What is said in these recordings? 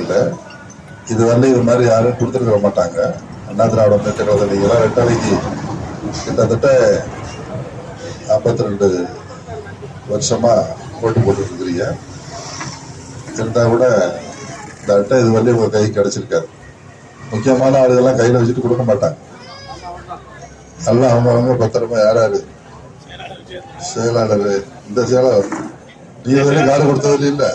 இல்லை. இது வந்து இது மாதிரி யாரும் கொடுத்துருக்க மாட்டாங்க. அண்ணா திராவிட முன்னேற்ற கழகத்தில் நீங்களாம் கிட்டத்தட்ட நாற்பத்தி ரெண்டு வருஷமாக போட்டி போட்டுட்டு இருக்கிறீங்க கூட இந்த அட்டை இது வந்து உங்கள் கை கிடச்சிருக்காரு முக்கியமான ஆளுகள்லாம் கையில் வச்சுட்டு கொடுக்க மாட்டாங்க. எல்லாம் அவங்க பத்திரமா யார் யாரு? செயலாளர். இந்த செயலாளர். நீ தானே காடு கொடுத்தது இல்லை.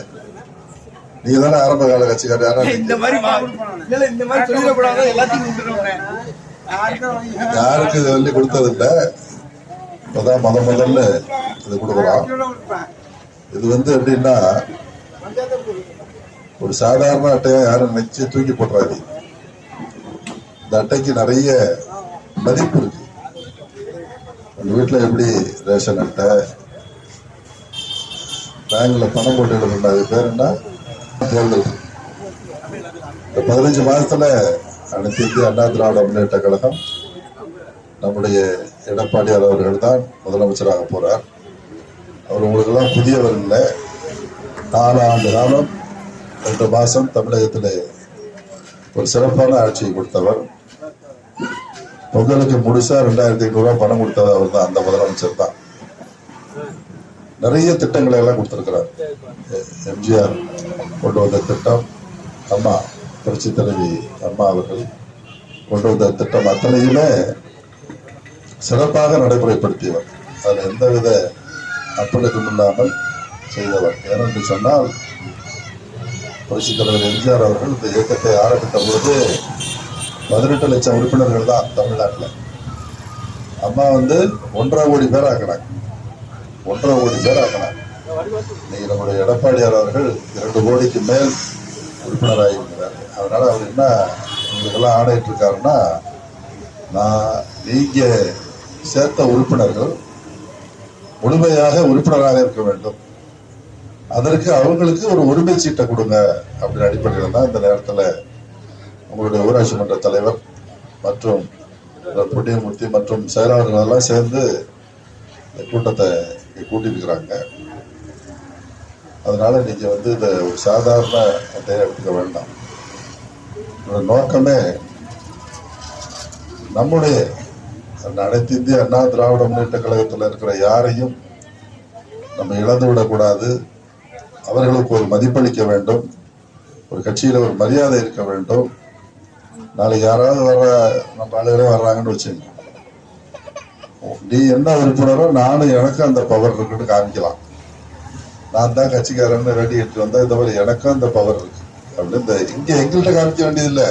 நீங்க தானே ஆரம்ப கால கட்சிக்காரர் யாரா இந்த மாதிரி இல்ல இந்த மாதிரி சொல்லிடக்கூடாது? எல்லாத்தையும் கொடுத்துருவேன் யாருக்கு இது வந்து கொடுத்தது இல்ல இப்பதான் முத முதல்ல இது கொடுக்குறோம். இது வந்து எப்படின்னா ஒரு சாதாரண அட்டையா யாரும் நினைச்சு தூக்கி போட்டுறாது இந்த அட்டைக்கு நிறைய மதிப்பு இருக்கு. உங்க வீட்டுல எப்படி ரேஷன் அட்டை? பேங்க்ல பணம் போட்டு எழுதுனா அது பேர் என்ன? தேர்தல் இந்த பதினஞ்சு மாதத்துல அனைத்து இந்திய அண்ணா திராவிட முன்னேற்ற கழகம் நம்முடைய எடப்பாடியார் அவர்கள் தான் முதலமைச்சராக போறார். அவர் உங்களுக்கெல்லாம் புதியவர் இல்லை. நாலு ஆண்டு காலம் ரெண்டு மாசம் தமிழகத்திலே ஒரு சிறப்பான ஆட்சியை கொடுத்தவர். பொங்கலுக்கு முழுசா ரெண்டாயிரத்தி ஐநூறு பணம் கொடுத்தது அவர் தான் அந்த முதலமைச்சர் தான். நிறைய திட்டங்களை எல்லாம் கொடுத்துருக்கிறார். எம்ஜிஆர் கொண்டு வந்த திட்டம் அம்மா புரட்சி தலைவி அம்மா அவர்கள் கொண்டு வந்த திட்டம் அத்தனையுமே சிறப்பாக நடைமுறைப்படுத்தியவர். அதில் எந்தவித அப்பழுக்கும் இல்லாமல் செய்தவர். ஏனென்று சொன்னால் புரட்சி தலைவர் எம்ஜிஆர் அவர்கள் இந்த இயக்கத்தை ஆரம்பித்த பொழுது பதினெட்டு லட்சம் உறுப்பினர்கள் தான் தமிழ்நாட்டில். அம்மா வந்து ஒன்றரை கோடி பேர் ஆக்கினாங்க ஒன்றரை கோடி பேர் ஆக்கினாங்க இன்னைக்கு நம்முடைய எடப்பாடியார் அவர்கள் இரண்டு கோடிக்கு மேல் உறுப்பினராக இருக்கிறார். அதனால் அவர் என்ன உங்களுக்கெல்லாம் ஆணையிட்டு இருக்காருன்னா நான் நீங்கள் சேர்த்த உறுப்பினர்கள் முழுமையாக உறுப்பினராக இருக்க வேண்டும். அதற்கு அவங்களுக்கு ஒரு உரிமை சீட்டை கொடுங்க அப்படின்னு அடிப்படையில் தான் இந்த நேரத்தில் உங்களுடைய ஊராட்சி மன்ற தலைவர் மற்றும் புண்ணியமூர்த்தி மற்றும் செயலாளர்கள் எல்லாம் சேர்ந்து இந்த கூட்டத்தை இங்க கூட்டியிருக்கிறாங்க. அதனால நீங்கள் வந்து இதை ஒரு சாதாரண அட்டையை எடுத்துக்க வேண்டாம். நோக்கமே நம்முடைய அனைத்து இந்திய அண்ணா திராவிட முன்னேற்ற கழகத்தில் இருக்கிற யாரையும் நம்ம இழந்து விடக்கூடாது. அவர்களுக்கு ஒரு மதிப்பளிக்க வேண்டும். ஒரு கட்சியில் ஒரு மரியாதை இருக்க வேண்டும். நாளைக்கு யாராவது வர்ற நம்ம ஆளுகளே வர்றாங்கன்னு வச்சுங்க நீ என்ன விருப்பினரோ நானும் எனக்கும் அந்த பவர் இருக்குன்னு காமிக்கலாம். நான் தான் கட்சிக்காரன்னு ரெடி எடுத்து வந்தா இந்த மாதிரி எனக்கும் அந்த பவர் இருக்கு. அப்படின்னு இந்த இங்க எங்கள்கிட்ட காமிக்க வேண்டியதில்லை.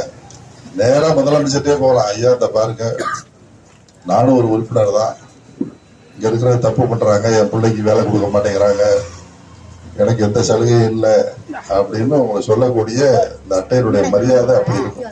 நேரா முதலமைச்சர்ட்டே போகலாம். ஐயா இந்த பாருங்க. நானும் ஒரு உறுப்பினர் தான். இங்க இருக்கிற தப்பு பண்றாங்க. என் பிள்ளைக்கு வேலை கொடுக்க மாட்டேங்கிறாங்க. எனக்கு எந்த சலுகையும் இல்லை. அப்படின்னு உங்களை சொல்லக்கூடிய இந்த அட்டையினுடைய மரியாதை அப்படி இருக்கும்.